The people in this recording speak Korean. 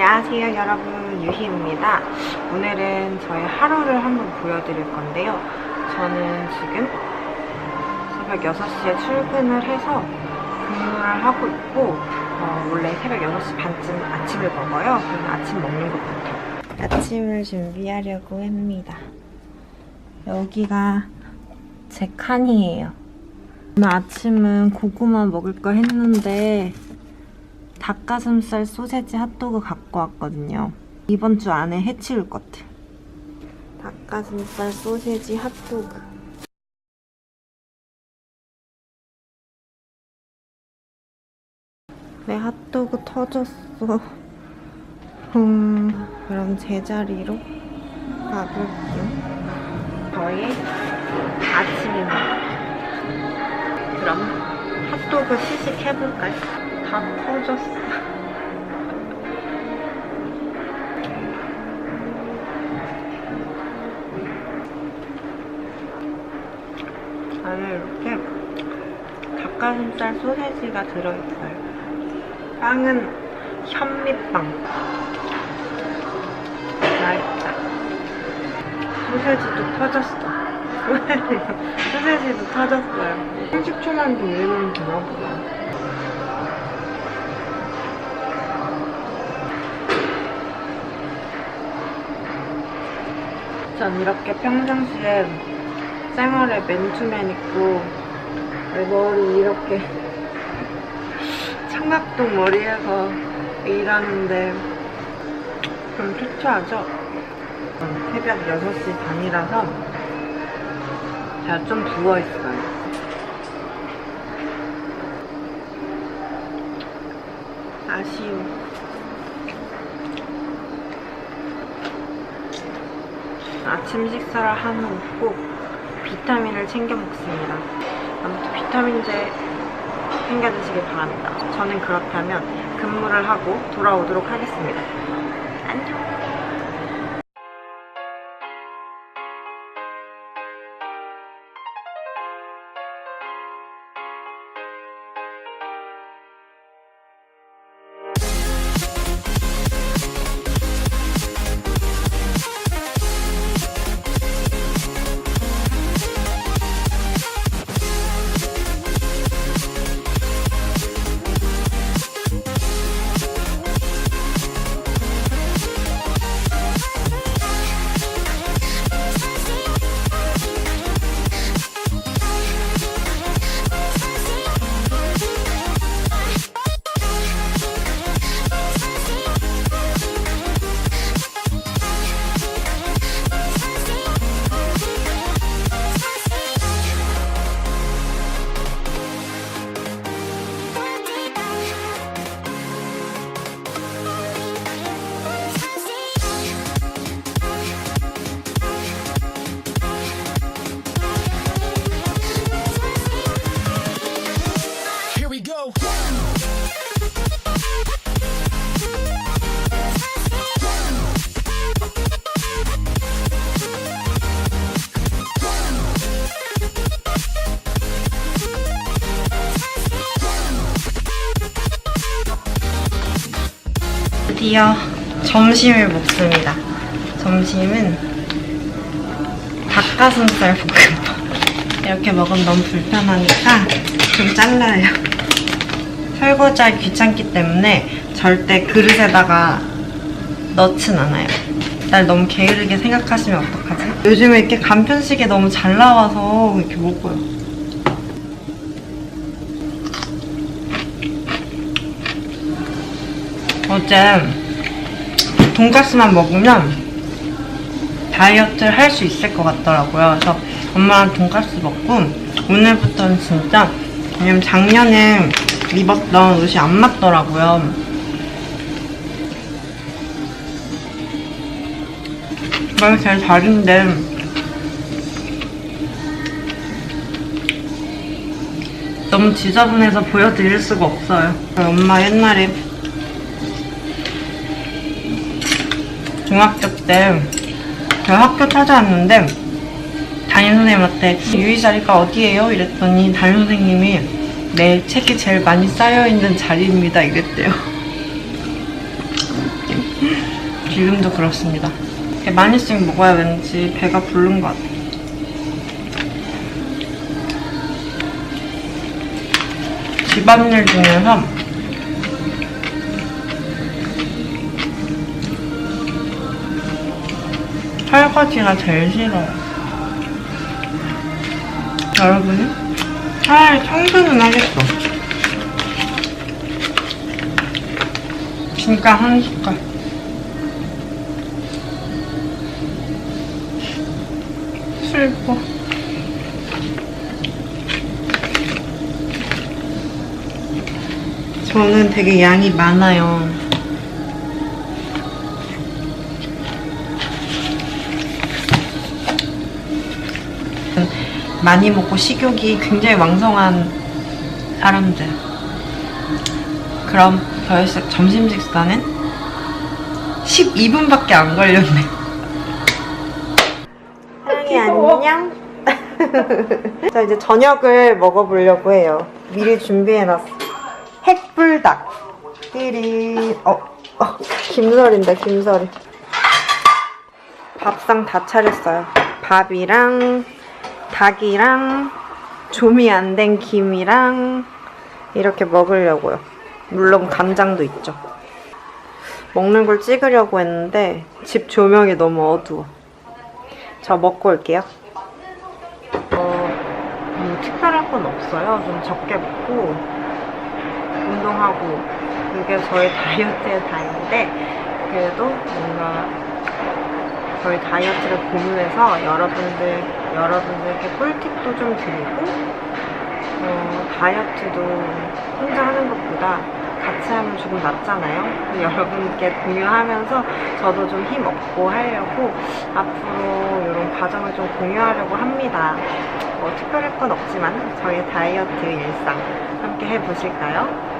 안녕하세요 여러분. 유희입니다. 오늘은 저의 하루를 한번 보여드릴 건데요. 저는 지금 새벽 6시에 출근을 해서 근무를 하고 있고 어, 원래 새벽 6시 반쯤 아침을 먹어요. 그래서 아침 먹는 것부터 아침을 준비하려고 합니다. 여기가 제 칸이에요. 오늘 아침은 고구마 먹을까 했는데 닭가슴살 소세지 핫도그 갖고 왔거든요. 이번 주 안에 해치울 것 같아. 닭가슴살 소세지 핫도그. 내 핫도그 터졌어. 음, 그럼 제자리로 가볼게요. 저의 아침입니다. 그럼 핫도그 시식해볼까요? 다 터졌어. 안에 이렇게 닭가슴살 소세지가 들어있어요. 빵은 현미빵. 맛있다. 소세지도 터졌어. 소세지도 터졌어요. 30초만 돌리면 되나 보다. 전 이렇게 평상시에 생얼에 맨투맨 입고 머리 이렇게 청각동 머리에서 일하는데 좀 초췌하죠? 음, 새벽 6시 반이라서 제가 좀 부어있어요. 아쉬워. 아침 식사를 하면 꼭 비타민을 챙겨 먹습니다. 아무튼 비타민제 챙겨 드시길 바랍니다. 저는 그렇다면 근무를 하고 돌아오도록 하겠습니다. 안녕. 드디어 점심을 먹습니다. 점심은 닭가슴살 볶음밥. 이렇게 먹으면 너무 불편하니까 좀 잘라요. 설거지하기 귀찮기 때문에 절대 그릇에다가 넣진 않아요. 날 너무 게으르게 생각하시면 어떡하지? 요즘에 이렇게 간편식에 너무 잘 나와서 이렇게 먹어요. 어제 돈가스만 먹으면 다이어트를 할 수 있을 것 같더라고요. 그래서 엄마랑 돈가스 먹고 오늘부터는 진짜 왜냐면 작년에 입었던 옷이 안 맞더라고요. 이게 제일 다른데 너무 지저분해서 보여드릴 수가 없어요. 엄마 옛날에 중학교 때 제가 학교 찾아왔는데 담임 선생님한테 유희 자리가 어디예요? 이랬더니 담임 선생님이 내 책이 제일 많이 쌓여있는 자리입니다 이랬대요 지금도 그렇습니다. 많이씩 먹어야 왠지 배가 부른 것 같아요. 집안일 중에서 설거지가 제일 싫어요. 여러분은? 차라리 청소는 하겠어. 진짜 한 숟갈. 슬퍼. 저는 되게 양이 많아요. 많이 먹고 식욕이 굉장히 왕성한 사람들. 그럼 식- 점심 식사는 12분밖에 안 걸렸네. 사랑이 안녕. 자 이제 저녁을 먹어보려고 해요. 미리 준비해놨어. 핵불닭. 띠리. 어, 어 김설인데 김설이. 밥상 다 차렸어요. 밥이랑 닭이랑 조미 안 된 김이랑 이렇게 먹으려고요. 물론 간장도 있죠. 먹는 걸 찍으려고 했는데 집 조명이 너무 어두워. 저 먹고 올게요. 어, 뭐 특별할 건 없어요. 좀 적게 먹고 운동하고 그게 저희 다이어트의 다인데 그래도 뭔가 저희 다이어트를 공유해서 여러분들 여러분들께 꿀팁도 좀 드리고 어, 다이어트도 혼자 하는 것보다 같이 하면 조금 낫잖아요. 여러분께 공유하면서 저도 좀 힘 얻고 하려고 앞으로 이런 과정을 좀 공유하려고 합니다. 뭐 특별할 건 없지만 저희 다이어트 일상 함께 해보실까요?